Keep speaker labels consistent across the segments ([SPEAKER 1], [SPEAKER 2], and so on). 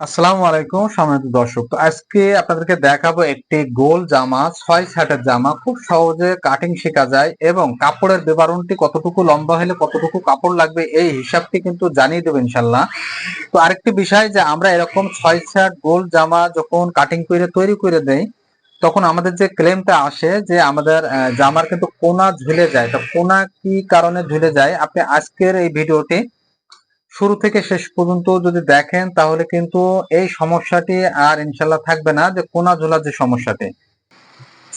[SPEAKER 1] আসসালামু আলাইকুম, সম্মানিত দর্শক। তো আজকে আপনাদেরকে দেখাবো একটি গোল জামা, ছয় ছাটের জামা। খুব সহজে কাটিং শেখা যায় এবং কাপড়ের বিবরণটি কতটুকু লম্বা হলে কতটুকু কাপড় লাগবে এই হিসাবটি কিন্তু জানিয়ে দেবো ইনশাল্লাহ তো আরেকটি বিষয় যে আমরা এরকম ছয় ছাট গোল জামা যখন কাটিং করে তৈরি করে দেই, তখন আমাদের যে ক্লেমটা আসে যে আমাদের জামার কিন্তু কোনা ঝুলে যায়। তো কোনা কি কারণে ঝুলে যায়? আপনি আজকের এই ভিডিওটি শুরু থেকে শেষ পর্যন্ত যদি দেখেন, তাহলে কিন্তু এই সমস্যাটি আর ইনশাল্লাহ থাকবে না, যে কোনা ঝোলার যে সমস্যাটি।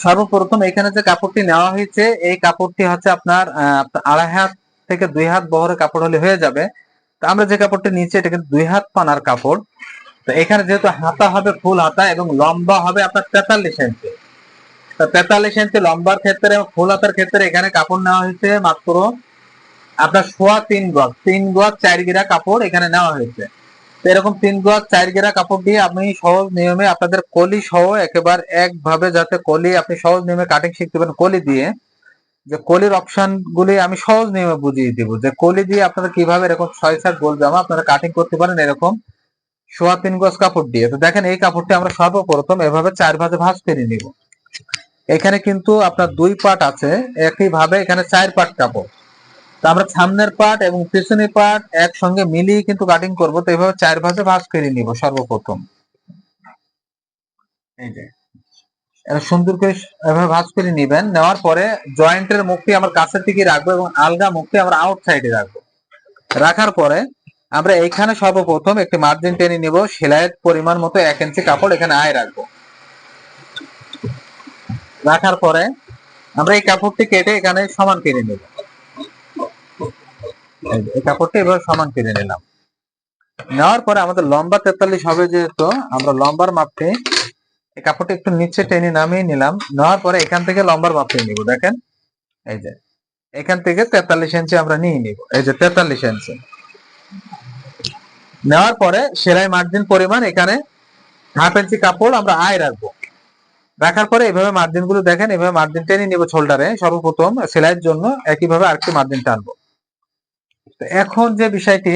[SPEAKER 1] সর্বপ্রথম এখানে যে কাপড়টি নেওয়া হয়েছে, এই কাপড়টি হচ্ছে আপনার আড়াই হাত থেকে দুই হাত বহরের কাপড় হলে হয়ে যাবে। তো আমরা যে কাপড়টি নিচে এটা কিন্তু দুই হাত পানার কাপড়। তো এখানে যেহেতু হাতা হবে ফুল হাতা এবং লম্বা হবে আপনার তেতাল্লিশ ইঞ্চি। তেতাল্লিশ ইঞ্চি লম্বার ক্ষেত্রে এবং ফুল হাতার ক্ষেত্রে এখানে কাপড় নেওয়া হয়েছে মাত্র আপনার সোয়া তিন গজ তিন গজ চার গিরা কাপড় এখানে নেওয়া হয়েছে। এরকম তিন গজ, চার গিরা কাপড় দিয়ে আপনি সহজ নিয়মে আপনাদের কলি সহ একেবারে একভাবে যাতে কলি আপনি সহজ নিয়মে কাটিং শিখতে পারেন কলি দিয়ে, যে কলির অপশন গুলি আমি সহজ নিয়মে বুঝিয়ে দিব, যে কলি দিয়ে আপনারা কীভাবে এরকম ছয় সাত গোল জামা আপনারা কাটিং করতে পারেন এরকম সোয়া তিন গজ কাপড় দিয়ে। তো দেখেন এই কাপড়টি আমরা সর্বপ্রথম এভাবে চার ভাজে ভাঁজ করে নিব। এখানে কিন্তু আপনার দুই পার্ট আছে, একইভাবে এখানে চার পার্ট কাপড়। তো আমরা সামনের পার্ট এবং পিছনের পার্ট একসঙ্গে মিলিয়ে কিন্তু কাটিং করব। তো এইভাবে চার ভাজে ভাঁজ করে নিব সর্বপ্রথম। এই যে এটা সুন্দর করে এভাবে ভাঁজ করে নিবেন। নেওয়ার পরে জয়েন্টের মুখটি আমার কাছের দিকে রাখব এবং আলগা মুখটি আমরা আউট সাইডে রাখব। রাখার পরে আমরা এইখানে সর্বপ্রথম একটি মার্জিন টেনে নিব, সেলাইয়ের পরিমাণ মতো এক ইঞ্চি কাপড় এখানে আয় রাখব। রাখার পরে আমরা এই কাপড়টি কেটে এখানে সমান কেটে নেব। এই কাপড়টা এভাবে সমান কেটে নিলাম। নেওয়ার পরে আমাদের লম্বা তেতাল্লিশ হবে যেহেতু, আমরা লম্বার মাপটি এই কাপড়টা একটু নিচে টেনে নামিয়ে নিলাম। নেওয়ার পরে এখান থেকে লম্বার মাপটি নিব, দেখেন। এই যে, এখান থেকে তেতাল্লিশ ইঞ্চি আমরা নিয়ে নিব, এই যে তেতাল্লিশ ইঞ্চি। নেওয়ার পরে সেলাই মার্জিন পরিমাণ এখানে হাফ ইঞ্চি কাপড় আমরা আয় রাখব। রাখার পরে এইভাবে মার্জিনগুলো দেখেন এইভাবে মার্জিন টেনে নিব শোল্ডারে সর্বপ্রথম সেলাইয়ের জন্য একইভাবে আরেকটি মার্জিন টানবো। তো এখন যে বিষয়টি,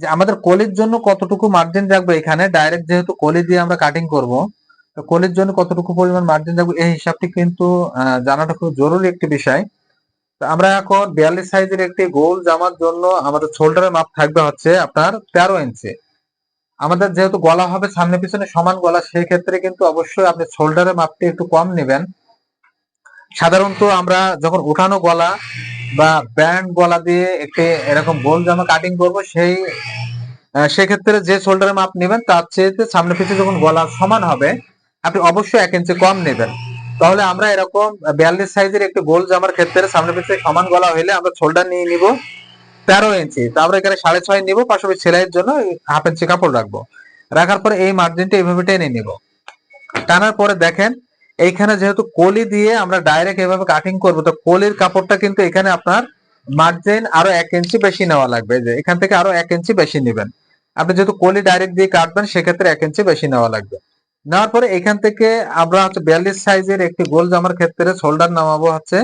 [SPEAKER 1] যে আমাদের কলির জন্য কতটুকু মার্জিন রাখব এখানে? ডাইরেক্ট যেহেতু কলি দিয়ে আমরা কাটিং করব, তো কলির জন্য কতটুকু পরিমাণ মার্জিন রাখব? এই হিসাবটি কিন্তু জানাটা খুব জরুরি একটি বিষয়। তো আমরা এখন বিয়াল্লিশ সাইজের একটি গোল জামার জন্য আমাদের শোল্ডারের মাপ থাকবে হচ্ছে আপনার তেরো ইঞ্চি। আমাদের যেহেতু গলা হবে সামনে পিছনে সমান গলা, সেই ক্ষেত্রে কিন্তু অবশ্যই আপনি শোল্ডারের মাপটি একটু কম নেবেন। সাধারণত আমরা যখন উঠানো গলা বা ব্যান্ড গলা দিয়ে একটি এরকম গোল জামা কাটিং করব, সেই সেক্ষেত্রে যে শোল্ডারের মাপ নেবেন, তার চেয়ে সামনে পিছনে যখন গলা সমান হবে, আপনি অবশ্যই এক ইঞ্চি কম নেবেন। তাহলে আমরা এরকম বিয়াল্লিশ সাইজের একটি গোল জামার ক্ষেত্রে সামনে পিছনে সমান গলা হইলে আমরা শোল্ডার নিয়ে নিব তেরো ইঞ্চি তারপরে এখানে সাড়ে ছয় নিব, পাশাপাশি সেলাইয়ের জন্য হাফ ইঞ্চি কাপড় রাখব। রাখার পরে এই মার্জিনটা এইভাবে টেনে নিব। টানার পরে দেখেন এইখানে যেহেতু কলি দিয়ে আমরা ডাইরেক্ট এভাবে কাটিং করব, তো কলির কাপড়টা কিন্তু এখানে আপনার মার্জিন আরও এক ইঞ্চি বেশি নেওয়া লাগবে। যে এখান থেকে আরও এক ইঞ্চি বেশি নেবেন। আপনি যেহেতু কলি ডাইরেক্ট দিয়ে কাটবেন, সেক্ষেত্রে এক ইঞ্চি বেশি নেওয়া লাগবে। নেওয়ার পরে এখান থেকে আমরা হচ্ছে বিয়াল্লিশ সাইজের একটি গোল জামার ক্ষেত্রে শোল্ডার নামাবো হচ্ছে,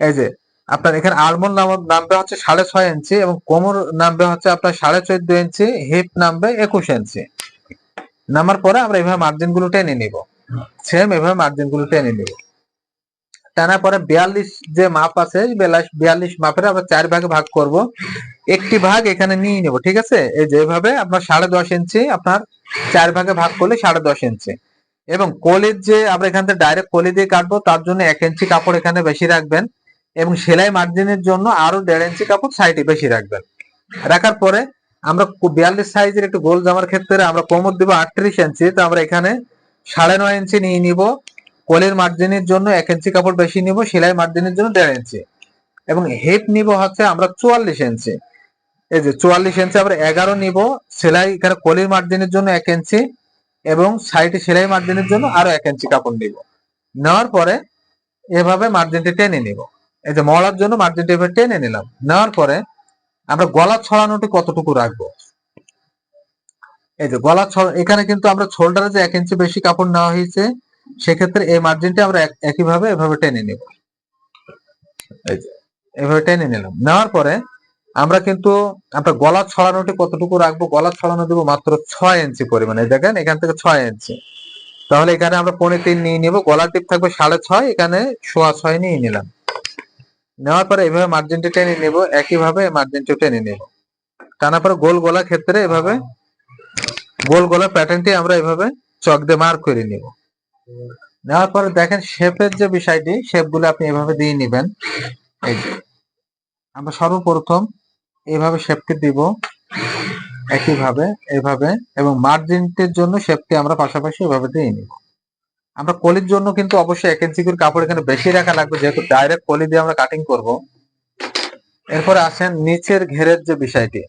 [SPEAKER 1] এই যে আপনার এখানে আলমন্ড নামবে হচ্ছে সাড়ে ছয় ইঞ্চি এবং কোমর নামবে হচ্ছে আপনার সাড়ে চোদ্দ ইঞ্চি হিপ নামবে একুশ ইঞ্চি নামার পরে আমরা এইভাবে মার্জিনগুলো টেনে নিব। সেম এভাবে মার্জিনগুলো টেনে নিব। টানার পরে বিয়াল্লিশ যে মাপ আছে, বিয়াল্লিশ মাপের আমরা চার ভাগে ভাগ করব। একটি ভাগ এখানে নিয়ে নেব, ঠিক আছে? এই যেভাবে আপনার সাড়ে দশ ইঞ্চি আপনার চার ভাগে ভাগ করলে সাড়ে দশ ইঞ্চি এবং কলির যে আমরা এখান থেকে ডাইরেক্ট কলি দিয়ে কাটবো, তার জন্য এক ইঞ্চি কাপড় এখানে বেশি রাখবেন। এবং সেলাই মার্জিনের জন্য আরও দেড় ইঞ্চি কাপড় সাইডে বেশি রাখবেন। রাখার পরে আমরা বিয়াল্লিশ সাইজের একটু গোল জামার ক্ষেত্রে আমরা কোমর দিব আটত্রিশ ইঞ্চি তো আমরা এখানে সাড়ে নয় ইঞ্চি নিয়ে নিব, কোলের মার্জিনের জন্য এক ইঞ্চি কাপড় বেশি নিব, সেলাই মার্জিনের জন্য দেড় ইঞ্চি এবং হেপ নিব হচ্ছে আমরা চুয়াল্লিশ ইঞ্চি এই যে চুয়াল্লিশ ইঞ্চি আমরা এগারো নিব, সেলাই এখানে কলির মার্জিনের জন্য এক ইঞ্চি এবং সাইডে সেলাই মার্জিনের জন্য আরও এক ইঞ্চি কাপড় নিব। নেওয়ার পরে এভাবে মার্জিনটি টেনে নিব। এই যে মলার জন্য মার্জিনটি এভাবে টেনে নিলাম। নেওয়ার পরে আমরা গলা ছড়ানোটি কতটুকু রাখব? এই যে গলা এখানে কিন্তু আমরা শোল্ডারে যে এক ইঞ্চি বেশি কাপড় নেওয়া হয়েছে, সেক্ষেত্রে এই মার্জিনটা আমরা এক- একইভাবে এভাবে টেনে নেব। এভাবে টেনে নিলাম। নেওয়ার পরে আমরা কিন্তু, আমরা গলা ছড়ানোটি কতটুকু রাখব? গলা ছড়ানো দেবো মাত্র ছয় ইঞ্চি পরিমাণে। দেখেন, এখান থেকে ছয় ইঞ্চি। তাহলে এখানে আমরা পনেরো তিন নিয়ে নিব। গলার টিপ থাকবে সাড়ে ছয়, এখানে সোয়া ছয় নিয়ে নিলাম। নেওয়ার পরে এভাবে মার্জিনটি টেনে নিব। একইভাবে মার্জিনটি টেনে নিব। টানার পরে গোল গলা ক্ষেত্রে এভাবে গোল গলা প্যাটার্নটি আমরা এভাবে চক দিয়ে মার্ক করে নিব। নেওয়ার পরে দেখেন শেপের যে বিষয়টি শেপগুলো আপনি এভাবে দিয়ে নিবেন। এই যে, আমরা সর্বপ্রথম এইভাবে শেপটি দিব একইভাবে এইভাবে এবং মার্জিনটির জন্য শেপটি আমরা পাশাপাশি এভাবে দিয়ে নিব। আমরা কলির জন্য কিন্তু অবশ্যই এক ইঞ্চি করে কাপড় এখানে বেশি রাখা লাগবে, যেহেতু ডাইরেক্ট কলি দিয়ে আমরা কাটিং করব। এরপরে আসেন নিচের ঘেরের যে বিষয়টি।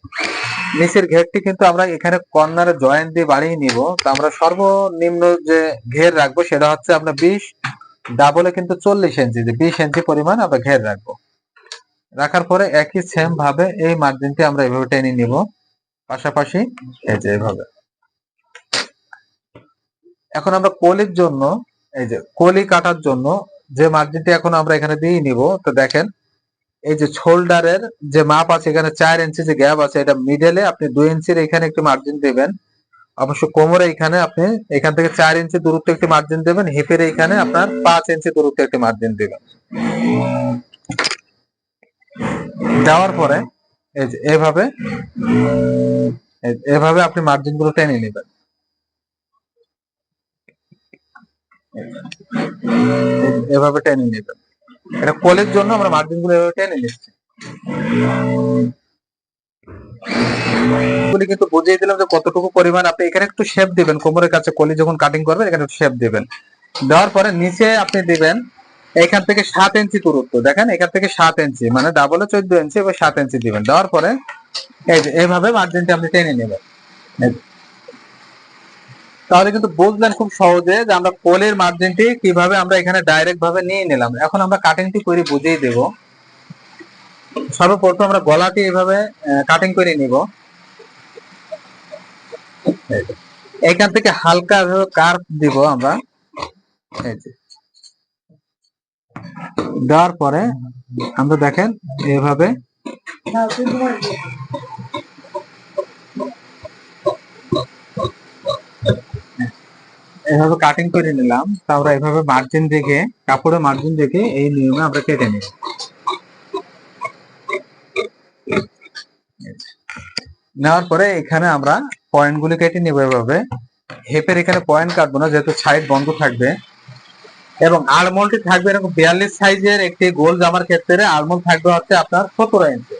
[SPEAKER 1] নিচের ঘেরটি কিন্তু আমরা এখানে কর্নারে জয়েন্ট দিয়ে বাড়িয়ে নিব। তো আমরা সর্বনিম্ন যে ঘের রাখব সেটা হচ্ছে আমরা বিশ ডাবলে কিন্তু চল্লিশ ইঞ্চি যে বিশ ইঞ্চি পরিমাণ আমরা ঘের রাখব। রাখার পরে একই সেম ভাবে এই মার্জিনটি আমরা এভাবে টেনে নিব। পাশাপাশি এই যে এভাবে। এখন আমরা কলির জন্য, এই যে কলি কাটার জন্য যে মার্জিনটি এখন আমরা এখানে দিয়ে নিব, তো দেখেন এই যে শোল্ডারের যে মাপ আছে, এখানে চার ইঞ্চি যে গ্যাপ আছে, এটা মিডেলে আপনি দুই ইঞ্চির এখানে একটি মার্জিন দেবেন। অবশ্য কোমরে এখানে আপনি এখান থেকে চার ইঞ্চি দূরত্ব একটি মার্জিন দেবেন হিপের এখানে আপনার পাঁচ ইঞ্চি দূরত্ব একটি মার্জিন দিবেন। দেওয়ার পরে এই যে এভাবে এভাবে আপনি মার্জিনগুলো টেনে নেবেন। এভাবে টেনে নেবেন। এটা কোলের জন্য আমরা মার্জিনগুলো এভাবে টেনে নিচ্ছি। কিন্তু বুঝিয়ে দিলাম যে কতটুকু পরিমাণ আপনি এখানে একটু শেপ দিবেন। কোমরের কাছে কলি যখন কাটিং করবেন, এখানে একটু শেপ দিবেন। দেওয়ার পরে নিচে আপনি দিবেন এখান থেকে সাত ইঞ্চি দূরত্ব। দেখেন, এখান থেকে সাত ইঞ্চি মানে ডাবলে চোদ্দ ইঞ্চি এবার সাত ইঞ্চি দিবেন। দেওয়ার পরে এই যে, এইভাবে মার্জিনটা আপনি টেনে নেবেন। তাহলে কিন্তু বুঝলেন খুব সহজে যে আমরা কোলের মার্জিনটি কীভাবে আমরা এখানে ডাইরেক্ট ভাবে নিয়ে নিলাম। এখন আমরা কাটিংটি করে বুঝিয়ে দেব। সর্বপ্রথম আমরা গলাটি এভাবে কাটিং করে নিব। এখান থেকে হালকা কার্ভ দিব আমরা। দেওয়ার পরে আমরা দেখেন এভাবে এভাবে কাটিং করে নিলাম। তা আমরা এভাবে মার্জিন দেখে কাপড়ে মার্জিন দেখে এই নিয়মে আমরা কেটে নিব। নেওয়ার পরে এখানে আমরা পয়েন্ট গুলি কেটে নিব এভাবে। হেপের এখানে পয়েন্ট কাটবো না, যেহেতু সাইড বন্ধ থাকবে। এবং আলমন্ডটি থাকবে এরকম বিয়াল্লিশ সাইজের একটি গোল জামার ক্ষেত্রে আলমন্ড থাকবে হচ্ছে আপনার সতেরো ইঞ্চি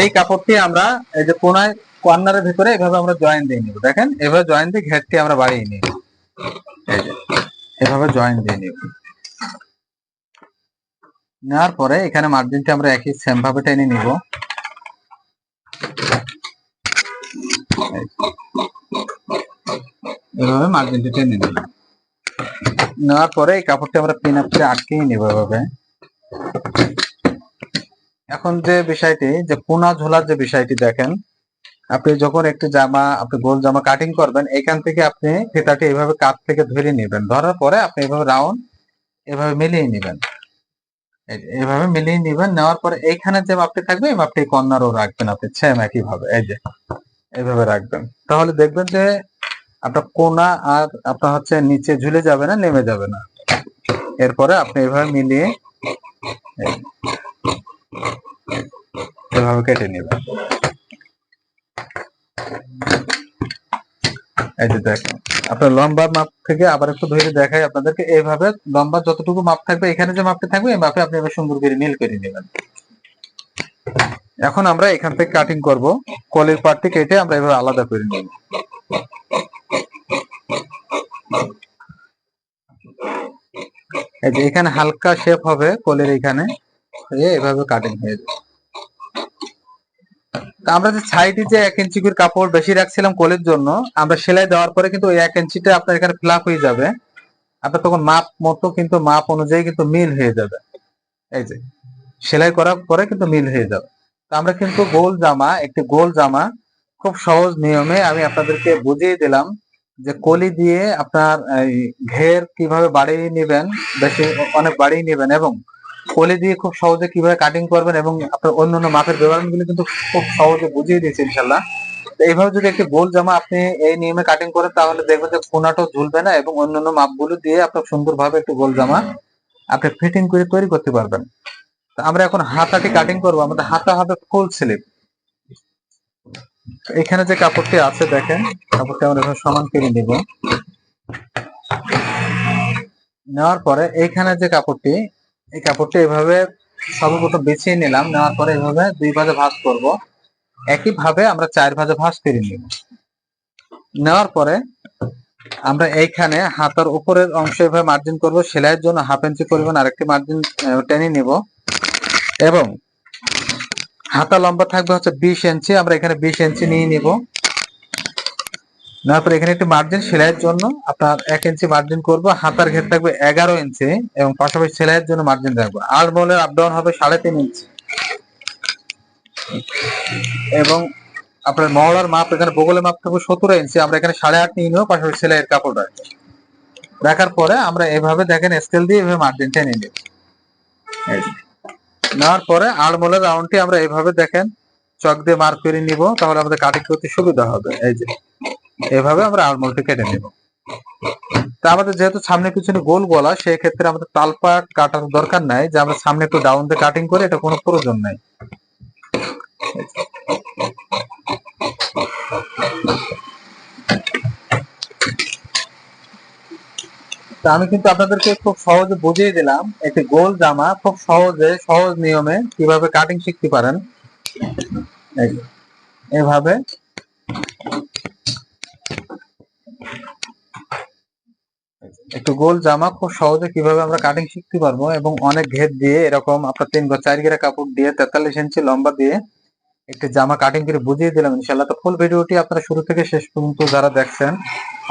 [SPEAKER 1] এই কাপড়টি আমরা এই যে কোনায় কর্নারের ভিতরে এভাবে আমরা জয়েন দিয়ে নিব। দেখেন, এভাবে জয়েন দিয়ে ঘেরটি আমরা বাড়িয়ে নিব এই যে, এভাবে জয়েন দিয়ে নিব। নেওয়ার পরে এখানে মার্জিনটি আমরা একই সেম ভাবে টেনে নিব। এভাবে মার্জিনটি টেনে নিব নেওয়ার পরে এই কাপড়টি আমরা পিন আপ করে আটকেই নিব এভাবে। এখন যে বিষয়টি, যে কোনা ঝোলার যে বিষয়টি দেখেন আপনি যখন একটি জামা, আপনি গোল জামা কাটিং করবেন, এখান থেকে আপনি ফিতাটি এইভাবে কাত থেকে ধরে নেবেন। ধরার পরে আপনি এভাবে রাউন্ড এভাবে মিলিয়ে নেবেন। এভাবে মিলিয়ে নেবেন, নেওয়ার পরে এইখানে যে মাপটি থাকবে, এই মাপটি কর্নারও রাখবেন আপনি সেম একই ভাবে এই যে এইভাবে রাখবেন। তাহলে দেখবেন যে আপনার কোনা আর আপনার হচ্ছে নিচে ঝুলে যাবে না, নেমে যাবে না। এরপরে আপনি এভাবে মিলিয়ে এভাবে কেটে নেবেন। এই যে দেখেন, আপনার লম্বা মাপ থেকে আবার একটু ধরে দেখাই আপনাদেরকে। এইভাবে লম্বা যতটুকু মাপ থাকবে, এখানে যে মাপটা থাকবে, এই মাপে আপনি সুন্দর করে নীল করে নেবেন। এখন আমরা এখান থেকে কাটিং করব। কলের পার্টটি কেটে আমরা এভাবে আলাদা করে নেব। এই যে এখানে হালকা শেপ হবে কলের এখানে। এভাবে কাটিং হয়ে যাবে। আমরা যে সাইডে যে এক ইঞ্চি করে কাপড় বেশি রাখছিলাম কোলের জন্য, আমরা সেলাই দেওয়ার পরে কিন্তু ওই এক ইঞ্চিটা আপনার এখানে ফ্লাপ হয়ে যাবে। আপনার তখন মাপ মতো কিন্তু মাপ অনুযায়ী কিন্তু মিল হয়ে যাবে। এই যে, সেলাই করার পরে কিন্তু মিল হয়ে যাবে। তো আমরা কিন্তু গোল জামা, একটি গোল জামা খুব সহজ নিয়মে আমি আপনাদেরকে বুঝিয়ে দিলাম যে কলি দিয়ে আপনার ঘের কীভাবে বাড়িয়ে নেবেন, বেশি অনেক বাড়িয়ে নেবেন এবং কলি দিয়ে খুব সহজে কীভাবে কাটিং করবেন এবং আপনার অন্যান্য মাপের বিবরণগুলো কিন্তু খুব সহজে বুঝিয়ে দিয়েছে ইনশাল্লাহ এইভাবে যদি একটি গোল জামা আপনি এই নিয়মে কাটিং করেন, তাহলে দেখবেন যে কোনাটাও ঝুলবে না এবং অন্যান্য মাপগুলো দিয়ে আপনার সুন্দরভাবে একটি গোল জামা আপনি ফিটিং করে তৈরি করতে পারবেন। আমরা এখন হাতাটি কাটিং করব, আমাদের হাতা হবে ফুল স্লিপ এখানে যে কাপড়টি আছে দেখেন, কাপড়টি আমরা এভাবে সমান করে নিব। নেওয়ার পরে এইখানে যে কাপড়টি এই কাপড়টি এভাবে সর্বপ্রথম বিছিয়ে নিলাম, নেওয়ার পরে এভাবে দুই ভাজে ভাঁজ করব। একই ভাবে আমরা চার ভাজে ভাঁজ করে নিব। নেওয়ার পরে আমরা এইখানে হাতার উপরের অংশ এভাবে মার্জিন করব, সেলাইয়ের জন্য হাফ ইঞ্চি পরিমাণ আরেকটি মার্জিন টেনে নিব। এবং হাতা লম্বা থাকবে হচ্ছে বিশ ইঞ্চি আমরা এখানে বিশ ইঞ্চি নিয়ে নিব। তারপর এখানে একটি মার্জিন সেলাইয়ের জন্য আপনার এক ইঞ্চি মার্জিন করব, হাতার ঘের থাকবে এগারো ইঞ্চি এবং পাশাপাশি সেলাইয়ের জন্য মার্জিন রাখব। আর বলের আপ ডাউন হবে সাড়ে তিন ইঞ্চি এবং আপনার মহলার মাপ এখানে বগলের মাপ থাকবে সতেরো ইঞ্চি আমরা এখানে সাড়ে আট নিয়ে নেব, পাশাপাশি সেলাইয়ের কাপড় রাখব। রাখার পরে আমরা এভাবে দেখেন স্কেল দিয়ে এভাবে মার্জিন টেনে নেব। নেওয়ার পরে আড়মোলের রাউন্ডটি আমরা এভাবে দেখেন, চক দিয়ে মার্ক করে নিব, তাহলে আমাদের কাটিং করতে সুবিধা হবে। এই যে। এভাবে আমরা আড়মোলটি কেটে নেব। তা আমাদের যেহেতু সামনে পিছনে গোল গলা সেই ক্ষেত্রে আমাদের তালপা কাটার দরকার নাই। যে আমরা সামনে একটু ডাউন দিয়ে কাটিং করে, এটা কোনো প্রয়োজন নাই। তা আমি কিন্তু আপনাদেরকে খুব সহজে বুঝিয়ে দিলাম, একটি গোল জামা খুব সহজে, সহজ নিয়মে কীভাবে কাটিং শিখতে পারেন। এভাবে একটু গোল জামা খুব সহজে কীভাবে আমরা কাটিং শিখতে পারব এবং অনেক ঘের দিয়ে এরকম আপনার তিন গজ চার ঘেরা কাপড় দিয়ে তেতাল্লিশ ইঞ্চি লম্বা দিয়ে একটি জামা কাটিং করে বুঝিয়ে দিলাম ইনশাল্লাহ তো ফুল ভিডিওটি আপনারা শুরু থেকে শেষ পর্যন্ত যারা দেখছেন,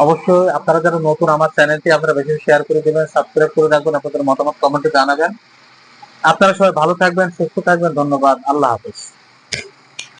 [SPEAKER 1] অবশ্যই আপনারা যারা নতুন আমার চ্যানেলটি আপনারা বেশি শেয়ার করে দেবেন সাবস্ক্রাইব করে রাখবেন, আপনাদের মতামত কমেন্টে জানাবেন। আপনারা সবাই ভালো থাকবেন, সুস্থ থাকবেন, ধন্যবাদ, আল্লাহ হাফেজ।